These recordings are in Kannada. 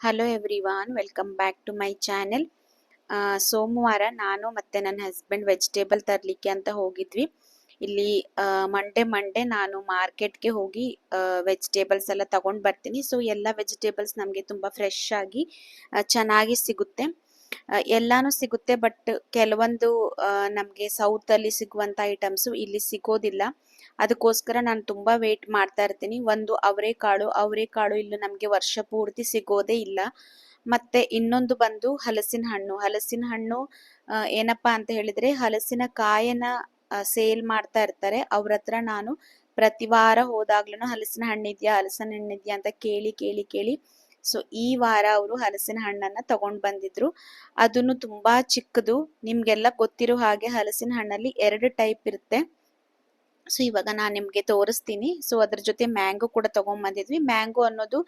Hello everyone welcome back to my channel ಸೋಮವಾರ ನಾನು ಮತ್ತು ನನ್ನ ಹಸ್ಬೆಂಡ್ ವೆಜಿಟೇಬಲ್ ತರಲಿಕ್ಕೆ ಅಂತ ಹೋಗಿದ್ವಿ. ಇಲ್ಲಿ ಮಂಡೇ ಮಂಡೇ ನಾನು ಮಾರ್ಕೆಟ್ಗೆ ಹೋಗಿ ವೆಜಿಟೇಬಲ್ಸ್ ಎಲ್ಲ ತಗೊಂಡು ಬರ್ತೀನಿ. ಸೊ ಎಲ್ಲ ವೆಜಿಟೇಬಲ್ಸ್ ನಮಗೆ ತುಂಬ ಫ್ರೆಶ್ ಆಗಿ ಚೆನ್ನಾಗಿ ಸಿಗುತ್ತೆ. ಎಲ್ಲಾನು ಸಿಗುತ್ತೆ ಬಟ್ ಕೆಲವೊಂದು ನಮಗೆ ಸೌತಲ್ಲಿ ಸಿಗುವಂಥ ಐಟಮ್ಸು ಇಲ್ಲಿ ಸಿಗೋದಿಲ್ಲ. ಅದಕ್ಕೋಸ್ಕರ ನಾನು ತುಂಬ ವೇಟ್ ಮಾಡ್ತಾ ಇರ್ತೀನಿ. ಒಂದು ಅವರೆಕಾಳು ಅವರೆಕಾಳು ಇಲ್ಲಿ ನಮಗೆ ವರ್ಷ ಪೂರ್ತಿ ಸಿಗೋದೇ ಇಲ್ಲ. ಮತ್ತೆ ಇನ್ನೊಂದು ಬಂದು ಹಲಸಿನ ಹಣ್ಣು. ಹಲಸಿನ ಹಣ್ಣು ಏನಪ್ಪ ಅಂತ ಹೇಳಿದ್ರೆ ಹಲಸಿನ ಕಾಯನ್ನ ಸೇಲ್ ಮಾಡ್ತಾ ಇರ್ತಾರೆ. ಅವ್ರ ಹತ್ರ ನಾನು ಪ್ರತಿ ವಾರ ಹೋದಾಗ್ಲೂ ಹಲಸಿನ ಹಣ್ಣಿದ್ಯಾ ಹಲಸಿನ ಹಣ್ಣಿದ್ಯಾ ಅಂತ ಕೇಳಿ ಕೇಳಿ ಕೇಳಿ. ಸೊ ಈ ವಾರ ಅವರು ಹಲಸಿನ ಹಣ್ಣನ್ನ ತಗೊಂಡ್ ಬಂದಿದ್ರು. ಅದನ್ನು ತುಂಬಾ ಚಿಕ್ಕದು. ನಿಮ್ಗೆಲ್ಲ ಗೊತ್ತಿರೋ ಹಾಗೆ ಹಲಸಿನ ಹಣ್ಣಲ್ಲಿ ಎರಡು ಟೈಪ್ ಇರುತ್ತೆ. ಸೊ ಇವಾಗ ನಾನು ನಿಮಗೆ ತೋರಿಸ್ತೀನಿ. ಸೊ ಅದ್ರ ಜೊತೆ ಮ್ಯಾಂಗೋ ಕೂಡ ತೊಗೊಂಬಂದಿದ್ವಿ. ಬಂದಿದ್ವಿ ಮ್ಯಾಂಗೋ ಅನ್ನೋದು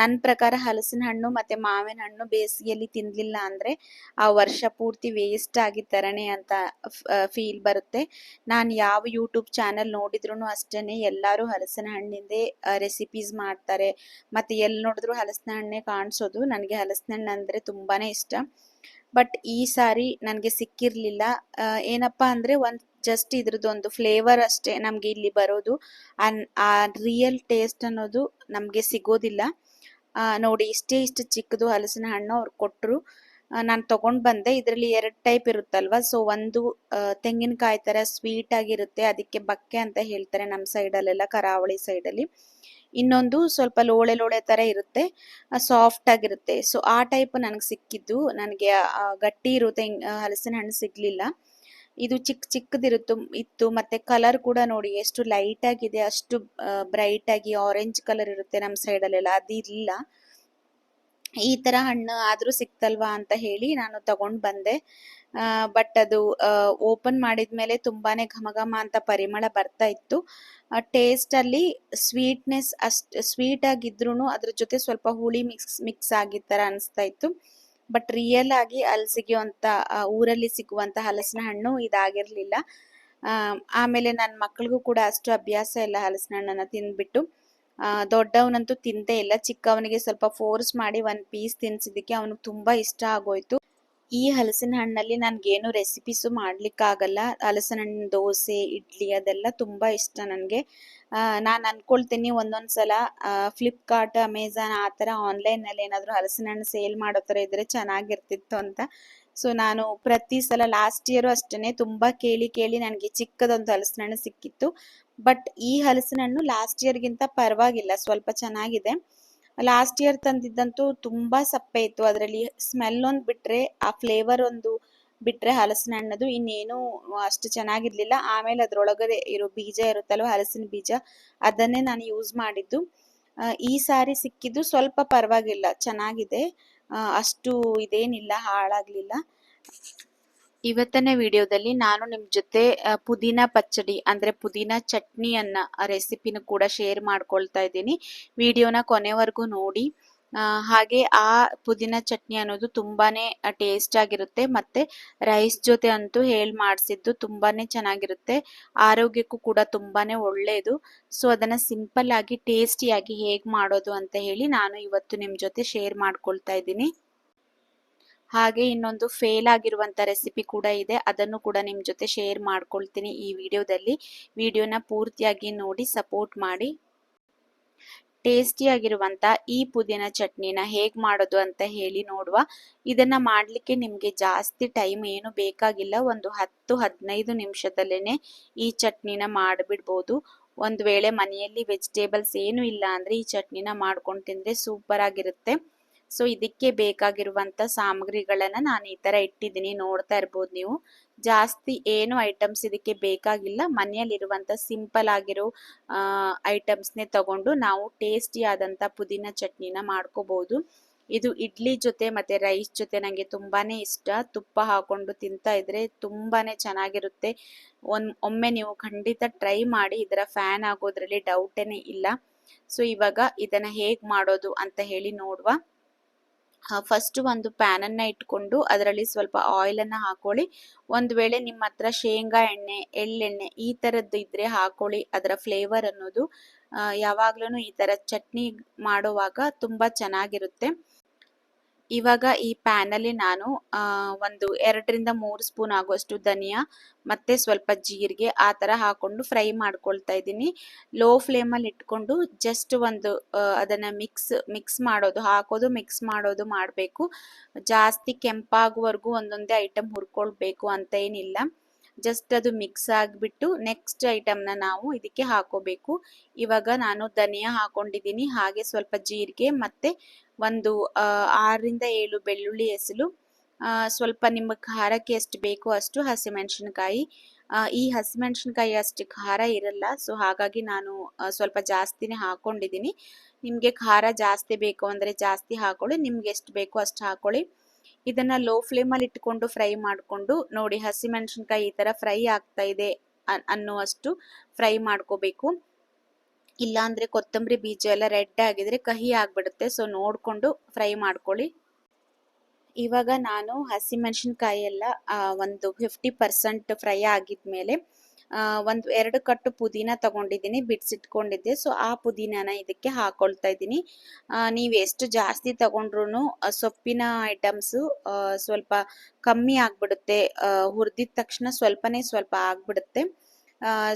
ನನ್ನ ಪ್ರಕಾರ ಹಲಸಿನ ಹಣ್ಣು ಮತ್ತೆ ಮಾವಿನ ಹಣ್ಣು ಬೇಸಿಗೆಯಲ್ಲಿ ತಿನ್ಲಿಲ್ಲ ಅಂದ್ರೆ ಆ ವರ್ಷ ಪೂರ್ತಿ ವೇಸ್ಟ್ ಆಗಿ ತರನೇ ಅಂತ ಫೀಲ್ ಬರುತ್ತೆ. ನಾನು ಯಾವ ಯೂಟ್ಯೂಬ್ ಚಾನಲ್ ನೋಡಿದ್ರು ಅಷ್ಟೇನೆ ಎಲ್ಲರೂ ಹಲಸಿನ ಹಣ್ಣಿಂದೇ ರೆಸಿಪೀಸ್ ಮಾಡ್ತಾರೆ. ಮತ್ತೆ ಎಲ್ಲಿ ನೋಡಿದ್ರು ಹಲಸಿನ ಹಣ್ಣೆ ಕಾಣಿಸೋದು. ನನಗೆ ಹಲಸಿನ ಹಣ್ಣು ಅಂದರೆ ತುಂಬಾನೇ ಇಷ್ಟ. ಬಟ್ ಈ ಸಾರಿ ನನಗೆ ಸಿಕ್ಕಿರಲಿಲ್ಲ. ಏನಪ್ಪಾ ಅಂದ್ರೆ ಒಂದ್ ಜಸ್ಟ್ ಇದ್ರದ್ದೊಂದು ಫ್ಲೇವರ್ ಅಷ್ಟೇ ನಮ್ಗೆ ಇಲ್ಲಿ ಬರೋದು. ಆ ರಿಯಲ್ ಟೇಸ್ಟ್ ಅನ್ನೋದು ನಮ್ಗೆ ಸಿಗೋದಿಲ್ಲ. ನೋಡಿ ಇಷ್ಟೇ ಇಷ್ಟು ಚಿಕ್ಕದು ಹಲಸಿನ ಹಣ್ಣು ಅವ್ರು ಕೊಟ್ಟರು ನಾನು ತಗೊಂಡ್ ಬಂದೆ. ಇದರಲ್ಲಿ ಎರಡು ಟೈಪ್ ಇರುತ್ತಲ್ವಾ? ಸೊ ಒಂದು ತೆಂಗಿನಕಾಯಿ ತರ ಸ್ವೀಟ್ ಆಗಿರುತ್ತೆ. ಅದಕ್ಕೆ ಬಕ್ಕೆ ಅಂತ ಹೇಳ್ತಾರೆ ನಮ್ಮ ಸೈಡಲ್ಲೆಲ್ಲ ಕರಾವಳಿ ಸೈಡಲ್ಲಿ ಇನ್ನೊಂದು ಸ್ವಲ್ಪ ಲೋಳೆ ಲೋಳೆ ತರ ಇರುತ್ತೆ. ಸಾಫ್ಟ್ ಆಗಿರುತ್ತೆ. ಸೊ ಆ ಟೈಪ್ ನನಗೆ ಸಿಕ್ಕಿದ್ದು. ನನಗೆ ಗಟ್ಟಿ ಇರುತ್ತೆ ಹಲಸಿನ ಹಣ್ಣು ಸಿಗ್ಲಿಲ್ಲ. ಇದು ಚಿಕ್ಕ ಚಿಕ್ಕದಿರುತ್ತು ಇತ್ತು, ಮತ್ತೆ ಕಲರ್ ಕೂಡ ನೋಡಿ, ಎಷ್ಟು ಲೈಟ್ ಆಗಿದೆ, ಅಷ್ಟು ಬ್ರೈಟ್ ಆಗಿ ಆರೆಂಜ್ ಕಲರ್ ಇರುತ್ತೆ ನಮ್ಮ ಸೈಡ್ ಅಲ್ಲೆಲ್ಲ, ಅದು ಇಲ್ಲ. ಈ ತರ ಹಣ್ಣು ಆದ್ರೂ ಸಿಕ್ತಲ್ವಾ ಅಂತ ಹೇಳಿ ನಾನು ತಗೊಂಡ್ ಬಂದೆ. ಬಟ್ ಅದು ಓಪನ್ ಮಾಡಿದ್ಮೇಲೆ ತುಂಬಾನೇ ಘಮ ಘಮ ಅಂತ ಪರಿಮಳ ಬರ್ತಾ ಇತ್ತು. ಟೇಸ್ಟ್ ಅಲ್ಲಿ ಸ್ವೀಟ್ನೆಸ್ ಅಷ್ಟು ಸ್ವೀಟ್ ಆಗಿದ್ರು ಅದ್ರ ಜೊತೆ ಸ್ವಲ್ಪ ಹುಳಿ ಮಿಕ್ಸ್ ಮಿಕ್ಸ್ ಆಗಿದ್ ತರ ಅನಿಸ್ತಾ ಇತ್ತು. ಬಟ್ ರಿಯಲ್ ಆಗಿ ಅಲ್ಲಿ ಸಿಗುವಂತ ಊರಲ್ಲಿ ಸಿಗುವಂತ ಹಲಸಿನ ಹಣ್ಣು ಇದಾಗಿರ್ಲಿಲ್ಲ. ಆಮೇಲೆ ನನ್ನ ಮಕ್ಕಳಿಗೂ ಕೂಡ ಅಷ್ಟು ಅಭ್ಯಾಸ ಇಲ್ಲ ಹಲಸಿನ ಹಣ್ಣನ್ನು ತಿಂದ್ಬಿಟ್ಟು. ದೊಡ್ಡವನಂತೂ ತಿಂದೇ ಇಲ್ಲ. ಚಿಕ್ಕವನಿಗೆ ಸ್ವಲ್ಪ ಫೋರ್ಸ್ ಮಾಡಿ ಒಂದು ಪೀಸ್ ತಿನ್ಸಿದ್ದಕ್ಕೆ ಅವನಿಗೆ ತುಂಬಾ ಇಷ್ಟ ಆಗೋಯ್ತು. ಈ ಹಲಸಿನ ಹಣ್ಣಲ್ಲಿ ನನ್ಗೇನು ರೆಸಿಪೀಸು ಮಾಡ್ಲಿಕ್ಕಾಗಲ್ಲ. ಹಲಸಿನ ಹಣ್ಣು, ದೋಸೆ, ಇಡ್ಲಿ ಅದೆಲ್ಲ ತುಂಬಾ ಇಷ್ಟ ನನಗೆ. ನಾನು ಅಂದ್ಕೊಳ್ತೀನಿ ಒಂದೊಂದು ಸಲ ಫ್ಲಿಪ್ಕಾರ್ಟ್ ಅಮೆಝಾನ್ ಆ ಥರ ಆನ್ಲೈನಲ್ಲಿ ಏನಾದರೂ ಹಲಸಿನ ಹಣ್ಣು ಸೇಲ್ ಮಾಡೋ ಥರ ಇದ್ದರೆ ಚೆನ್ನಾಗಿರ್ತಿತ್ತು ಅಂತ. ಸೊ ನಾನು ಪ್ರತಿ ಸಲ ಲಾಸ್ಟ್ ಇಯರು ಅಷ್ಟೇ ತುಂಬಾ ಕೇಳಿ ಕೇಳಿ ನನಗೆ ಚಿಕ್ಕದೊಂದು ಹಲಸಿನ ಹಣ್ಣು ಸಿಕ್ಕಿತ್ತು. ಬಟ್ ಈ ಹಲಸಿನ ಹಣ್ಣು ಲಾಸ್ಟ್ ಇಯರ್ಗಿಂತ ಪರವಾಗಿಲ್ಲ, ಸ್ವಲ್ಪ ಚೆನ್ನಾಗಿದೆ. ಲಾಸ್ಟ್ ಇಯರ್ ತಂದಿದ್ದಂತೂ ತುಂಬಾ ಸಪ್ಪೆ ಇತ್ತು. ಅದರಲ್ಲಿ ಸ್ಮೆಲ್ ಒಂದು ಬಿಟ್ರೆ, ಆ ಫ್ಲೇವರ್ ಒಂದು ಬಿಟ್ರೆ ಹಲಸಿನ ಹಣ್ಣದು ಇನ್ನೇನು ಅಷ್ಟು ಚೆನ್ನಾಗಿರ್ಲಿಲ್ಲ. ಆಮೇಲೆ ಅದ್ರೊಳಗಡೆ ಇರೋ ಬೀಜ ಇರುತ್ತಲ್ವ, ಹಲಸಿನ ಬೀಜ, ಅದನ್ನೇ ನಾನು ಯೂಸ್ ಮಾಡಿದ್ದು. ಈ ಸಾರಿ ಸಿಕ್ಕಿದ್ದು ಸ್ವಲ್ಪ ಪರವಾಗಿಲ್ಲ, ಚೆನ್ನಾಗಿದೆ. ಅಷ್ಟು ಇದೇನಿಲ್ಲ, ಹಾಳಾಗ್ಲಿಲ್ಲ. ಇವತ್ತನೇ ವಿಡಿಯೋದಲ್ಲಿ ನಾನು ನಿಮ್ ಜೊತೆ ಪುದೀನ ಪಚ್ಚಡಿ, ಅಂದ್ರೆ ಪುದೀನ ಚಟ್ನಿಯನ್ನ ರೆಸಿಪಿನ ಕೂಡ ಶೇರ್ ಮಾಡ್ಕೊಳ್ತಾ ಇದ್ದೀನಿ. ವಿಡಿಯೋನ ಕೊನೆವರೆಗೂ ನೋಡಿ. ಹಾಗೆ ಆ ಪುದೀನ ಚಟ್ನಿ ಅನ್ನೋದು ತುಂಬಾನೇ ಟೇಸ್ಟ್ ಆಗಿರುತ್ತೆ. ಮತ್ತೆ ರೈಸ್ ಜೊತೆ ಅಂತೂ ಹೇಳ್ ಮಾಡಿಸಿದ್ದು ತುಂಬಾನೇ ಚೆನ್ನಾಗಿರುತ್ತೆ. ಆರೋಗ್ಯಕ್ಕೂ ಕೂಡ ತುಂಬಾನೇ ಒಳ್ಳೆಯದು ಸೊ ಅದನ್ನ ಸಿಂಪಲ್ ಆಗಿ ಟೇಸ್ಟಿಯಾಗಿ ಹೇಗೆ ಮಾಡೋದು ಅಂತ ಹೇಳಿ ನಾನು ಇವತ್ತು ನಿಮ್ಮ ಜೊತೆ ಶೇರ್ ಮಾಡ್ಕೊಳ್ತಾ ಇದ್ದೀನಿ. ಹಾಗೆ ಇನ್ನೊಂದು ಫೇಲ್ ಆಗಿರುವಂತ ರೆಸಿಪಿ ಕೂಡ ಇದೆ. ಅದನ್ನು ಕೂಡ ನಿಮ್ಮ ಜೊತೆ ಶೇರ್ ಮಾಡ್ಕೊಳ್ತೀನಿ ಈ ವಿಡಿಯೋದಲ್ಲಿ ವಿಡಿಯೋನ ಪೂರ್ತಿಯಾಗಿ ನೋಡಿ ಸಪೋರ್ಟ್ ಮಾಡಿ. ಟೇಸ್ಟಿಯಾಗಿರುವಂಥ ಈ ಪುದೀನ ಚಟ್ನಿನ ಹೇಗೆ ಮಾಡೋದು ಅಂತ ಹೇಳಿ ನೋಡುವ. ಇದನ್ನ ಮಾಡ್ಲಿಕ್ಕೆ ನಿಮಗೆ ಜಾಸ್ತಿ ಟೈಮ್ ಏನು ಬೇಕಾಗಿಲ್ಲ. ಒಂದು ಹತ್ತು, ಹದಿನೈದು ನಿಮಿಷದಲ್ಲೇ ಈ ಚಟ್ನಿನ ಮಾಡಿಬಿಡ್ಬೋದು. ಒಂದು ವೇಳೆ ಮನೆಯಲ್ಲಿ ವೆಜಿಟೇಬಲ್ಸ್ ಏನು ಇಲ್ಲ ಅಂದರೆ ಈ ಚಟ್ನಿನ ಮಾಡ್ಕೊಂಡು ತಿಂದರೆ ಸೂಪರ್ ಆಗಿರುತ್ತೆ. ಸೊ ಇದಕ್ಕೆ ಬೇಕಾಗಿರುವಂತ ಸಾಮಗ್ರಿಗಳನ್ನ ನಾನು ಈ ತರ ಇಟ್ಟಿದ್ದೀನಿ. ನೋಡ್ತಾ ಇರ್ಬೋದು ನೀವು. ಜಾಸ್ತಿ ಏನು ಐಟಮ್ಸ್ ಇದಕ್ಕೆ ಬೇಕಾಗಿಲ್ಲ. ಮನೆಯಲ್ಲಿರುವಂತ ಸಿಂಪಲ್ ಆಗಿರೋ ಐಟಮ್ಸ್ನೇ ತಗೊಂಡು ನಾವು ಟೇಸ್ಟಿ ಆದಂತ ಪುದೀನ ಚಟ್ನಿನ ಮಾಡ್ಕೋಬಹುದು ಇದು ಇಡ್ಲಿ ಜೊತೆ ಮತ್ತೆ ರೈಸ್ ಜೊತೆ ನನಗೆ ತುಂಬಾನೇ ಇಷ್ಟ. ತುಪ್ಪ ಹಾಕೊಂಡು ತಿಂತಾ ಇದ್ರೆ ತುಂಬಾನೇ ಚೆನ್ನಾಗಿರುತ್ತೆ. ಒನ್, ಒಮ್ಮೆ ನೀವು ಖಂಡಿತ ಟ್ರೈ ಮಾಡಿ ಇದರ ಫ್ಯಾನ್ ಆಗೋದ್ರಲ್ಲಿ ಡೌಟೇ ಇಲ್ಲ. ಸೊ ಇವಾಗ ಇದನ್ನ ಹೇಗೆ ಮಾಡೋದು ಅಂತ ಹೇಳಿ ನೋಡುವ. ಫಸ್ಟ್ ಒಂದು ಪ್ಯಾನ್ ಅನ್ನ ಇಟ್ಕೊಂಡು ಅದರಲ್ಲಿ ಸ್ವಲ್ಪ ಆಯಿಲ್ ಅನ್ನ ಹಾಕೊಳ್ಳಿ. ಒಂದ್ ವೇಳೆ ನಿಮ್ಮ ಹತ್ರ ಶೇಂಗಾ ಎಣ್ಣೆ, ಎಳ್ಳೆಣ್ಣೆ ಈ ತರದ್ದು ಇದ್ರೆ ಹಾಕೊಳ್ಳಿ. ಅದರ ಫ್ಲೇವರ್ ಅನ್ನೋದು ಯಾವಾಗ್ಲೂ ಈ ತರ ಚಟ್ನಿ ಮಾಡುವಾಗ ತುಂಬಾ ಚೆನ್ನಾಗಿರುತ್ತೆ. ಇವಾಗ ಈ ಪ್ಯಾನಲ್ಲಿ ನಾನು ಒಂದು ಎರಡರಿಂದ ಮೂರು ಸ್ಪೂನ್ ಆಗುವಷ್ಟು ಧನಿಯಾ, ಮತ್ತೆ ಸ್ವಲ್ಪ ಜೀರಿಗೆ ಆ ಥರ ಹಾಕೊಂಡು ಫ್ರೈ ಮಾಡ್ಕೊಳ್ತಾ ಇದ್ದೀನಿ. ಲೋ ಫ್ಲೇಮಲ್ಲಿ ಇಟ್ಕೊಂಡು ಜಸ್ಟ್ ಒಂದು ಅದನ್ನು ಅದನ್ನ ಮಿಕ್ಸ್ ಮಿಕ್ಸ್ ಮಾಡೋದು, ಹಾಕೋದು, ಮಿಕ್ಸ್ ಮಾಡೋದು ಮಾಡಬೇಕು. ಜಾಸ್ತಿ ಕೆಂಪಾಗುವವರೆಗೂ ಒಂದೊಂದೇ ಐಟಮ್ ಹುರ್ಕೊಳ್ಬೇಕು ಅಂತ ಏನಿಲ್ಲ. ಜಸ್ಟ್ ಅದು ಮಿಕ್ಸ್ ಆಗಿಬಿಟ್ಟು ನೆಕ್ಸ್ಟ್ ಐಟಮ್ನ ನಾವು ಇದಕ್ಕೆ ಹಾಕೋಬೇಕು. ಇವಾಗ ನಾನು ಧನಿಯಾ ಹಾಕೊಂಡಿದ್ದೀನಿ, ಹಾಗೆ ಸ್ವಲ್ಪ ಜೀರಿಗೆ ಮತ್ತೆ ಒಂದು ಆರರಿಂದ ಏಳು ಬೆಳ್ಳುಳ್ಳಿ ಎಸಲು ಸ್ವಲ್ಪ ನಿಮ್ಮ ಖಾರಕ್ಕೆ ಎಷ್ಟು ಬೇಕೋ ಅಷ್ಟು ಹಸಿಮೆಣಸಿನಕಾಯಿ. ಈ ಹಸಿಮೆಣಸಿನಕಾಯಿ ಅಷ್ಟು ಖಾರ ಇರಲ್ಲ, ಸೊ ಹಾಗಾಗಿ ನಾನು ಸ್ವಲ್ಪ ಜಾಸ್ತಿನೇ ಹಾಕೊಂಡಿದ್ದೀನಿ. ನಿಮಗೆ ಖಾರ ಜಾಸ್ತಿ ಬೇಕು ಅಂದರೆ ಜಾಸ್ತಿ ಹಾಕೊಳ್ಳಿ, ನಿಮ್ಗೆ ಎಷ್ಟು ಬೇಕೋ ಅಷ್ಟು ಹಾಕೊಳ್ಳಿ. ಇದನ್ನು ಲೋ ಫ್ಲೇಮಲ್ಲಿ ಇಟ್ಕೊಂಡು ಫ್ರೈ ಮಾಡಿಕೊಂಡು, ನೋಡಿ ಹಸಿಮೆಣಸಿನ್ಕಾಯಿ ಈ ಥರ ಫ್ರೈ ಆಗ್ತಾ ಇದೆ ಅನ್ನುವಷ್ಟು ಫ್ರೈ ಮಾಡ್ಕೋಬೇಕು. ಇಲ್ಲಾಂದ್ರೆ ಕೊತ್ತಂಬರಿ ಬೀಜ ಎಲ್ಲ ರೆಡ್ ಆಗಿದ್ರೆ ಕಹಿ ಆಗಿಬಿಡುತ್ತೆ. ಸೊ ನೋಡ್ಕೊಂಡು ಫ್ರೈ ಮಾಡ್ಕೊಳ್ಳಿ. ಇವಾಗ ನಾನು ಹಸಿಮೆಣಸಿನ್ಕಾಯಿ ಎಲ್ಲ ಒಂದು ಫಿಫ್ಟಿ ಪರ್ಸೆಂಟ್ ಫ್ರೈ ಆಗಿದ್ಮೇಲೆ ಮೇಲೆ ಒಂದು ಎರಡು ಕಟ್ಟು ಪುದೀನ ತಗೊಂಡಿದ್ದೀನಿ, ಬಿಡಿಸಿಟ್ಕೊಂಡಿದ್ದೆ. ಸೊ ಆ ಪುದೀನಾನ ಇದಕ್ಕೆ ಹಾಕೊಳ್ತಾ ಇದ್ದೀನಿ. ನೀವು ಎಷ್ಟು ಜಾಸ್ತಿ ತಗೊಂಡ್ರು ಸೊಪ್ಪಿನ ಐಟಮ್ಸು ಸ್ವಲ್ಪ ಕಮ್ಮಿ ಆಗಿಬಿಡುತ್ತೆ. ಹುರಿದಿದ ತಕ್ಷಣ ಸ್ವಲ್ಪನೇ ಸ್ವಲ್ಪ ಆಗ್ಬಿಡುತ್ತೆ.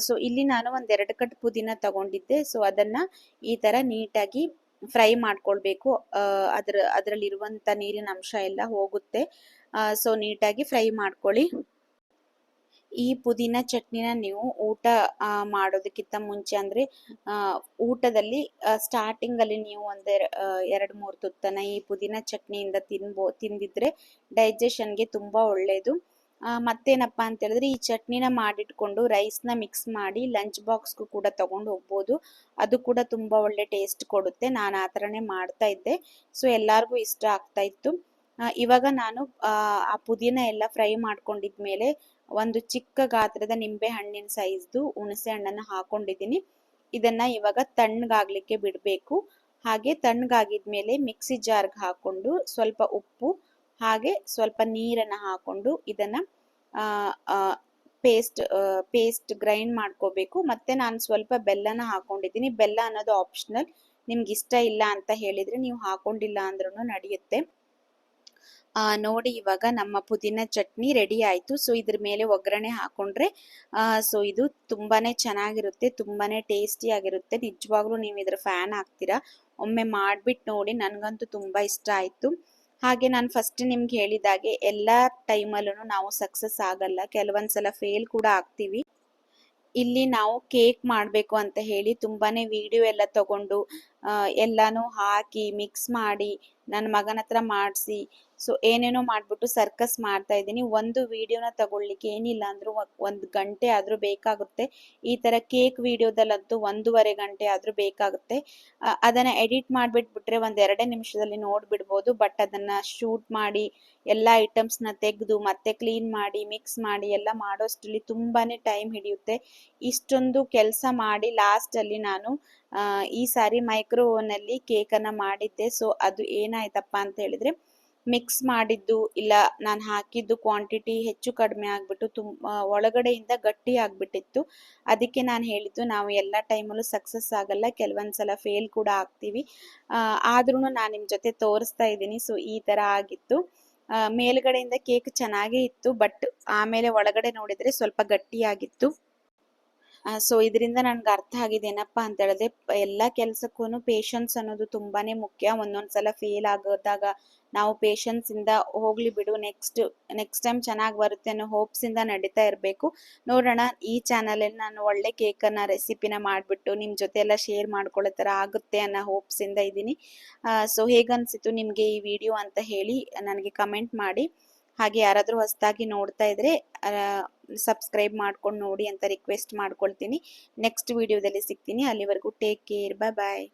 ಸೊ ಇಲ್ಲಿ ನಾನು ಒಂದೆರಡು ಕಟ್ಟು ಪುದೀನ ತಗೊಂಡಿದ್ದೆ. ಸೊ ಅದನ್ನ ಈ ತರ ನೀಟಾಗಿ ಫ್ರೈ ಮಾಡ್ಕೊಳ್ಬೇಕು. ಅದ್ರ, ಅದರಲ್ಲಿರುವಂತ ನೀರಿನ ಅಂಶ ಎಲ್ಲ ಹೋಗುತ್ತೆ. ಸೊ ನೀಟಾಗಿ ಫ್ರೈ ಮಾಡ್ಕೊಳ್ಳಿ. ಈ ಪುದೀನ ಚಟ್ನಿನ ನೀವು ಊಟ ಮಾಡೋದಕ್ಕಿಂತ ಮುಂಚೆ ಅಂದ್ರೆ ಊಟದಲ್ಲಿ ಸ್ಟಾರ್ಟಿಂಗ್ ಅಲ್ಲಿ ನೀವು ಒಂದ್ ಎರಡು ಮೂರು ತುತ್ತನ ಈ ಪುದೀನ ಚಟ್ನಿಯಿಂದ ತಿನ್ಬೋ, ತಿಂದಿದ್ರೆ ಡೈಜೆಷನ್ಗೆ ತುಂಬಾ ಒಳ್ಳೇದು. ಮತ್ತೇನಪ್ಪಾ ಅಂತ ಹೇಳಿದ್ರೆ ಈ ಚಟ್ನಿನ ಮಾಡಿಟ್ಕೊಂಡು ರೈಸ್ನ ಮಿಕ್ಸ್ ಮಾಡಿ ಲಂಚ್ ಬಾಕ್ಸ್ಗೂ ಕೂಡ ತಗೊಂಡು ಹೋಗ್ಬೋದು. ಅದು ಕೂಡ ತುಂಬ ಒಳ್ಳೆ ಟೇಸ್ಟ್ ಕೊಡುತ್ತೆ. ನಾನು ಆ ಥರನೇ ಮಾಡ್ತಾ ಇದ್ದೆ. ಸೊ ಎಲ್ಲರಿಗೂ ಇಷ್ಟ ಆಗ್ತಾ ಇತ್ತು. ಇವಾಗ ನಾನು ಆ, ಪುದೀನ ಎಲ್ಲ ಫ್ರೈ ಮಾಡ್ಕೊಂಡಿದ್ಮೇಲೆ ಒಂದು ಚಿಕ್ಕ ಗಾತ್ರದ ನಿಂಬೆ ಹಣ್ಣಿನ ಸೈಜ್ದು ಹುಣಸೆ ಹಣ್ಣನ್ನು ಹಾಕೊಂಡಿದ್ದೀನಿ. ಇದನ್ನ ಇವಾಗ ತಣ್ಣಗಾಗ್ಲಿಕ್ಕೆ ಬಿಡಬೇಕು. ಹಾಗೆ ತಣ್ಣಗಾಗಿದ್ಮೇಲೆ ಮಿಕ್ಸಿ ಜಾರ್ಗೆ ಹಾಕೊಂಡು ಸ್ವಲ್ಪ ಉಪ್ಪು ಹಾಗೆ ಸ್ವಲ್ಪ ನೀರನ್ನು ಹಾಕೊಂಡು ಇದನ್ನ ಪೇಸ್ಟ್ ಪೇಸ್ಟ್ ಗ್ರೈಂಡ್ ಮಾಡ್ಕೋಬೇಕು. ಮತ್ತೆ ನಾನು ಸ್ವಲ್ಪ ಬೆಲ್ಲನ ಹಾಕೊಂಡಿದ್ದೀನಿ. ಬೆಲ್ಲ ಅನ್ನೋದು ಆಪ್ಷನಲ್ ನಿಮ್ಗೆ ಇಷ್ಟ ಇಲ್ಲ ಅಂತ ಹೇಳಿದ್ರೆ ನೀವು ಹಾಕೊಂಡಿಲ್ಲ ಅಂದ್ರೂ ನಡೆಯುತ್ತೆ. ನೋಡಿ ಇವಾಗ ನಮ್ಮ ಪುದೀನ ಚಟ್ನಿ ರೆಡಿ ಆಯಿತು. ಸೊ ಇದ್ರ ಮೇಲೆ ಒಗ್ಗರಣೆ ಹಾಕೊಂಡ್ರೆ ಸೊ ಇದು ತುಂಬಾನೇ ಚೆನ್ನಾಗಿರುತ್ತೆ. ತುಂಬಾನೇ ಟೇಸ್ಟಿ ಆಗಿರುತ್ತೆ. ನಿಜವಾಗ್ಲೂ ನೀವು ಇದ್ರ ಫ್ಯಾನ್ ಆಗ್ತೀರಾ ಒಮ್ಮೆ ಮಾಡಿಬಿಟ್ಟು ನೋಡಿ. ನನಗಂತೂ ತುಂಬಾ ಇಷ್ಟ ಆಯಿತು. ಹಾಗೆ ನಾನು ಫಸ್ಟ್ ನಿಮ್ಗೆ ಹೇಳಿದಾಗೆ ಎಲ್ಲ ಟೈಮಲ್ಲೂ ನಾವು ಸಕ್ಸಸ್ ಆಗಲ್ಲ. ಕೆಲವೊಂದ್ಸಲ ಫೇಲ್ ಕೂಡ ಆಗ್ತೀವಿ. ಇಲ್ಲಿ ನಾವು ಕೇಕ್ ಮಾಡಬೇಕು ಅಂತ ಹೇಳಿ ತುಂಬಾನೇ ವಿಡಿಯೋ ಎಲ್ಲ ತಗೊಂಡು ಎಲ್ಲಾನು ಹಾಕಿ ಮಿಕ್ಸ್ ಮಾಡಿ ನನ್ನ ಮಗನ ಹತ್ರ ಮಾಡಿಸಿ. ಸೊ ಏನೇನೋ ಮಾಡ್ಬಿಟ್ಟು ಸರ್ಕಸ್ ಮಾಡ್ತಾ ಇದ್ದೀನಿ. ಒಂದು ವಿಡಿಯೋನ ತಗೊಳ್ಳಿಕ್ಕೆ ಏನಿಲ್ಲ ಅಂದ್ರೂ ಒಂದು ಗಂಟೆ ಆದ್ರೂ ಬೇಕಾಗುತ್ತೆ. ಈ ತರ ಕೇಕ್ ವಿಡಿಯೋದಲ್ಲಂತೂ ಒಂದೂವರೆ ಗಂಟೆ ಆದ್ರೂ ಬೇಕಾಗುತ್ತೆ. ಅದನ್ನು ಎಡಿಟ್ ಮಾಡಿಬಿಟ್ಬಿಟ್ರೆ ಒಂದು ಎರಡೇ ನಿಮಿಷದಲ್ಲಿ ನೋಡಿಬಿಡ್ಬೋದು. ಬಟ್ ಅದನ್ನ ಶೂಟ್ ಮಾಡಿ, ಎಲ್ಲ ಐಟಮ್ಸ್ನ ತೆಗೆದು, ಮತ್ತೆ ಕ್ಲೀನ್ ಮಾಡಿ ಮಿಕ್ಸ್ ಮಾಡಿ ಎಲ್ಲ ಮಾಡೋಷ್ಟರಲ್ಲಿ ತುಂಬಾನೇ ಟೈಮ್ ಹಿಡಿಯುತ್ತೆ. ಇಷ್ಟೊಂದು ಕೆಲಸ ಮಾಡಿ ಲಾಸ್ಟಲ್ಲಿ ನಾನು ಈ ಸಾರಿ ಮೈಕ್ರೋ ಓವನಲ್ಲಿ ಕೇಕನ್ನು ಮಾಡಿದ್ದೆ. ಸೊ, ಅದು ಏನಾಯ್ತಪ್ಪ ಅಂತ ಹೇಳಿದ್ರೆ, ಮಿಕ್ಸ್ ಮಾಡಿದ್ದು ಇಲ್ಲ, ನಾನು ಹಾಕಿದ್ದು ಕ್ವಾಂಟಿಟಿ ಹೆಚ್ಚು ಕಡಿಮೆ ಆಗಿಬಿಟ್ಟು ತುಂಬ ಒಳಗಡೆಯಿಂದ ಗಟ್ಟಿ ಆಗ್ಬಿಟ್ಟಿತ್ತು. ಅದಕ್ಕೆ ನಾನು ಹೇಳಿದ್ದು, ನಾವು ಎಲ್ಲ ಟೈಮಲ್ಲೂ ಸಕ್ಸಸ್ ಆಗಲ್ಲ, ಕೆಲವೊಂದ್ಸಲ ಫೇಲ್ ಕೂಡ ಆಗ್ತೀವಿ. ಆದ್ರೂ ನಾನು ನಿಮ್ಮ ಜೊತೆ ತೋರಿಸ್ತಾ ಇದ್ದೀನಿ. ಸೊ, ಈ ಥರ ಆಗಿತ್ತು. ಮೇಲ್ಗಡೆಯಿಂದ ಕೇಕ್ ಚೆನ್ನಾಗೇ ಇತ್ತು, ಬಟ್ ಆಮೇಲೆ ಒಳಗಡೆ ನೋಡಿದರೆ ಸ್ವಲ್ಪ ಗಟ್ಟಿಯಾಗಿತ್ತು. ಸೊ ಇದರಿಂದ ನನ್ಗೆ ಅರ್ಥ ಆಗಿದೆ. ಏನಪ್ಪಾ ಅಂತ ಹೇಳಿದ್ರೆ ಎಲ್ಲ ಕೆಲಸಕ್ಕೂ ಪೇಷನ್ಸ್ ಅನ್ನೋದು ತುಂಬಾನೇ ಮುಖ್ಯ. ಒಂದೊಂದ್ಸಲ ಫೇಲ್ ಆಗೋದಾಗ ನಾವು ಪೇಷನ್ಸ್ ಇಂದ ಹೋಗ್ಲಿ ಬಿಡು ನೆಕ್ಸ್ಟ್ ನೆಕ್ಸ್ಟ್ ಟೈಮ್ ಚೆನ್ನಾಗಿ ಬರುತ್ತೆ ಅನ್ನೋ ಹೋಪ್ಸ್ ಇಂದ ನಡೀತಾ ಇರಬೇಕು. ನೋಡೋಣ, ಈ ಚಾನಲಲ್ಲಿ ನಾನು ಒಳ್ಳೆ ಕೇಕ್ ಅನ್ನ ರೆಸಿಪಿನ ಮಾಡಿಬಿಟ್ಟು ನಿಮ್ಮ ಜೊತೆ ಎಲ್ಲ ಶೇರ್ ಮಾಡ್ಕೊಳ್ಳೋ ತರ ಆಗುತ್ತೆ ಅನ್ನೋ ಹೋಪ್ಸ್ ಇಂದ ಇದ್ದೀನಿ. ಸೊ ಹೇಗನ್ಸಿತು ನಿಮಗೆ ಈ ವಿಡಿಯೋ ಅಂತ ಹೇಳಿ ನನಗೆ ಕಮೆಂಟ್ ಮಾಡಿ. ಹಾಗೆ ಯಾರಾದರೂ ಹೊಸದಾಗಿ ನೋಡ್ತಾ ಇದ್ರೆ ಸಬ್ಸ್ಕ್ರೈಬ್ ಮಾಡ್ಕೊಂಡು ನೋಡಿ ಅಂತ ರಿಕ್ವೆಸ್ಟ್ ಮಾಡ್ಕೊಳ್ತೀನಿ. ನೆಕ್ಸ್ಟ್ ವಿಡಿಯೋದಲ್ಲಿ ಸಿಗ್ತೀನಿ. ಅಲ್ಲಿವರೆಗೂ ಟೇಕ್ ಕೇರ್ ಬಾಯ್ ಬಾಯ್